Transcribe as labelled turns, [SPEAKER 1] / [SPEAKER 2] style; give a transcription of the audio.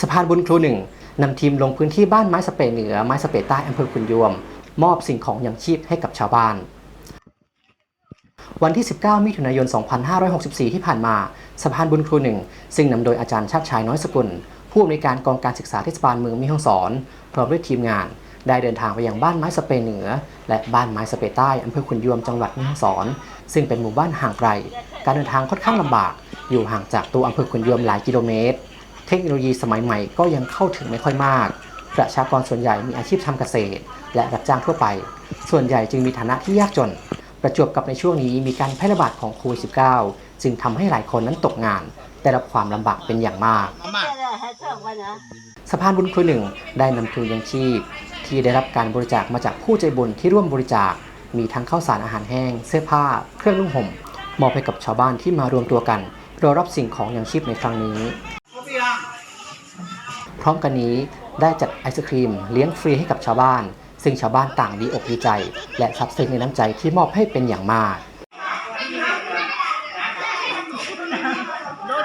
[SPEAKER 1] สะพานบุญครูหนึ่งนำทีมลงพื้นที่บ้านไม้สเปรเหนือไม้สเปรใต้อำเภอขุนยวม มอบสิ่งของอย่างชีพให้กับชาวบ้าน วันที่ 19 มิถุนายน 2564 ที่ผ่านมาสะพานบุญครูหนึ่งซึ่งนำโดยอาจารย์ชาติชายน้อยสกุล ผู้อำนวยการกองการศึกษาเทศบาลเมืองม่ฮ่องสอน พร้อมด้วยทีมงาน ได้เดินทางไปยังบ้านไม้สเปรเหนือ และบ้านไม้สเปรใต้อำเภอขุนยวมจังหวัดแม่ฮ่องสอน ซึ่งเป็นหมู่บ้านห่างไกล การเดินทางค่อนข้างลำบาก อยู่ห่างจากตัวอำเภอขุนยวมหลายกิโลเมตร เทคโนโลยีสมัยใหม่ก็ยังเข้าถึงไม่ค่อยมาก ประชากรส่วนใหญ่มีอาชีพทำเกษตร และรับจ้างทั่วไป ส่วนใหญ่จึงมีฐานะที่ยากจน ประจวบกับในช่วงนี้มีการแพร่ระบาดของโควิด -19 จึงทำให้หลายคนนั้นตกงาน ได้รับความลำบากเป็นอย่างมาก สะพานบุญครูหนึ่งได้นำทุนยังชีพ ที่ได้รับการบริจาคมาจากผู้ใจบุญที่ร่วมบริจาค มีทั้งข้าวสารอาหารแห้ง เสื้อผ้า เครื่องนุ่งห่มมอบให้กับชาวบ้านที่มารวมตัวกันรอรับสิ่งของยังชีพในครั้งนี้ พร้อมกันนี้ได้จัดไอศครีมเลี้ยงฟรีให้กับชาวบ้าน ซึ่งชาวบ้านต่างดีอกดีใจ และซาบซึ้งในน้ำใจที่มอบให้เป็นอย่างมาก